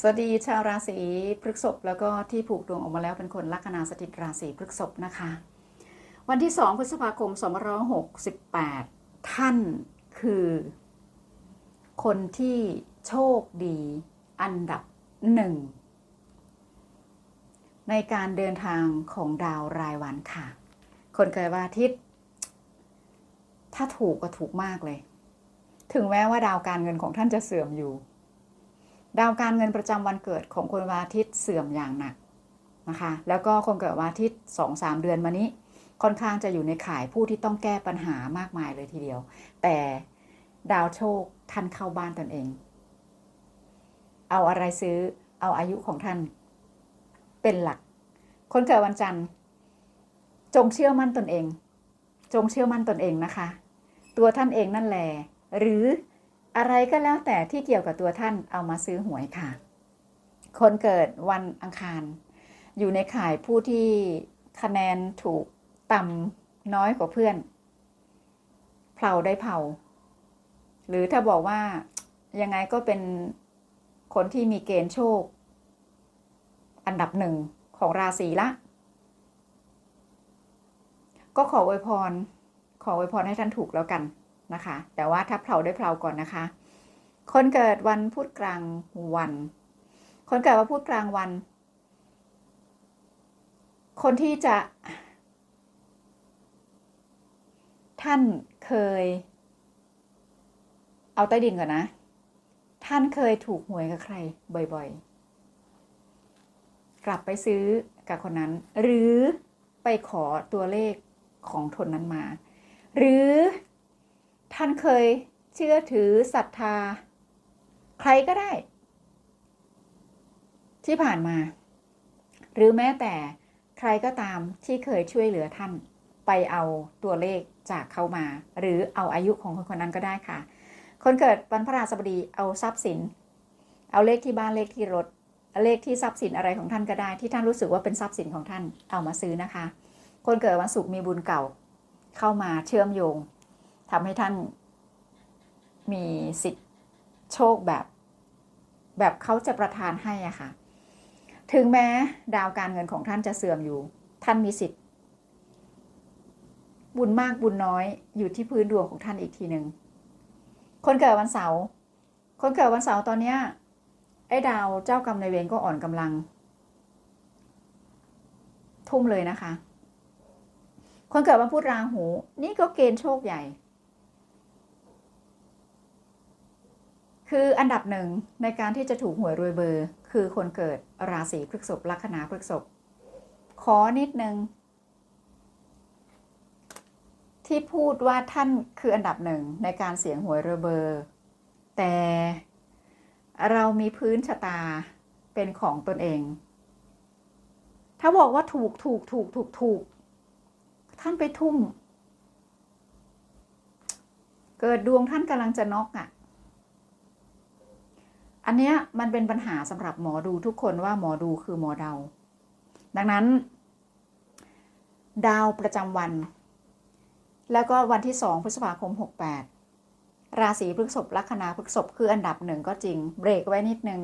สวัสดีชาวราศีพฤษภแล้วก็ที่ผูกดวงออกมาแล้วเป็นคนลัคนาสถิตราศีพฤษภนะคะ วันที่ 2 พฤษภาคม 2568 ท่านคือ คนที่โชคดีอันดับหนึ่งในการเดินทางของดาวรายวันค่ะ คนเกิดวันอาทิตย์ ถ้าถูกก็ถูกมากเลย ถึงแม้ว่าดาวการเงินของท่านจะเสื่อมอยู่ ดาวการเงินประจำวันเกิดของคนวันอาทิตย์เสื่อมอย่างหนักนะคะ แล้วก็คนเกิดวันอาทิตย์สองสามเดือนมานี้ ค่อนข้างจะอยู่ในข่ายผู้ที่ต้องแก้ปัญหามากมายเลยทีเดียว แต่ดาวโชคท่านเข้าบ้านตนเอง เอาอะไรซื้อเอาอายุของท่าน เป็นหลัก คนเกิดวันจันทร์ จงเชื่อมั่นตนเอง จงเชื่อมั่นตนเองนะคะ ตัวท่านเองนั่นแหละหรือ อะไรก็แล้วแต่ที่เกี่ยวกับตัวท่านเอามาซื้อหวยค่ะ คนเกิดวันอังคาร อยู่ในข่ายผู้ที่คะแนนถูกต่ำน้อยกว่าเพื่อนเผาได้เผา หรือถ้าบอกว่ายังไงก็เป็นคนที่มีเกณฑ์โชค อันดับหนึ่งของราศีละ ก็ขออวยพร ขออวยพรให้ท่านถูกแล้วกัน นะคะ แต่ว่าถ้าเผาได้เผาก่อนนะคะ คนเกิดวันพุธกลางวัน คนเกิดวันพุธกลางวัน คนที่จะ ท่านเคย เอาใต้ดินก่อนนะ ท่านเคยถูกหวยกับใคร บ่อยๆ กลับไปซื้อกับคนนั้น หรือไปขอตัวเลขของทนนั้นมา หรือ ท่านเคยเชื่อถือศรัทธา ใครก็ได้ ที่ผ่านมา หรือแม้แต่ใครก็ตามที่เคยช่วยเหลือท่าน ไปเอาตัวเลขจากเขามา หรือเอาอายุของคนคนนั้นก็ได้ค่ะ คนเกิดวันพระราชบดีเอาทรัพย์สิน เอาเลขที่บ้านเลขที่รถเลขที่ทรัพย์สินอะไรของท่านก็ได้ ที่ท่านรู้สึกว่าเป็นทรัพย์สินของท่านเอามาซื้อนะคะ คนเกิดวันศุกร์มีบุญเก่า เข้ามาเชื่อมโยง ทำให้ท่านมีสิทธิ์โชคแบบ แบบเขาจะประทานให้อะค่ะ ถึงแม้ดาวการเงินของท่านจะเสื่อมอยู่ ท่านมีสิทธิ์ บุญมากบุญน้อยอยู่ที่พื้นดวงของท่านอีกทีหนึ่งคนเกิดวันเสาร์คนเกิดวันเสาร์ตอนเนี้ยไอ้ดาวเจ้ากรรมนายเวรก็อ่อนกำลัง ทุ่มเลยนะคะ คนเกิดวันพุธราหู นี่ก็เกณฑ์โชคใหญ่ คืออันดับหนึ่งในการที่จะถูกหวยรวยเบอร์ คือคนเกิดราศีพฤษภลัคนาพฤษภขอนิดนึง ที่พูดว่าท่านคืออันดับหนึ่งในการเสียงหวยรวยเบอร์ แต่เรามีพื้นชะตาเป็นของตนเอง ถ้าบอกว่าถูกถูกถูกถูกถูก ท่านไปทุ่ม เกิดดวงท่านกำลังจะน็อกอะ่ะ อันเนี้ยมันเป็นปัญหาสำหรับหมอดูทุกคนว่าหมอดูคือหมอเดา ดังนั้น ดาวประจำวัน แล้วก็วันที่2พฤษภาคม 68 ราศีพฤษภลัคนาพฤษภคืออันดับหนึ่งก็จริง เบรกไว้นิดนึง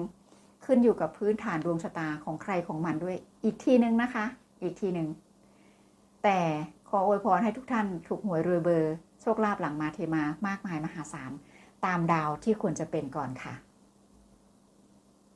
ขึ้นอยู่กับพื้นฐานดวงชะตาของใครของมันด้วย อีกทีนึงนะคะ อีกทีหนึ่งแต่ขออวยพรให้ทุกท่านถูกหวยรวยเบอร์ โชคลาภหลังมาเทมามากมายมหาศาลตามดาวที่ควรจะเป็นก่อนค่ะ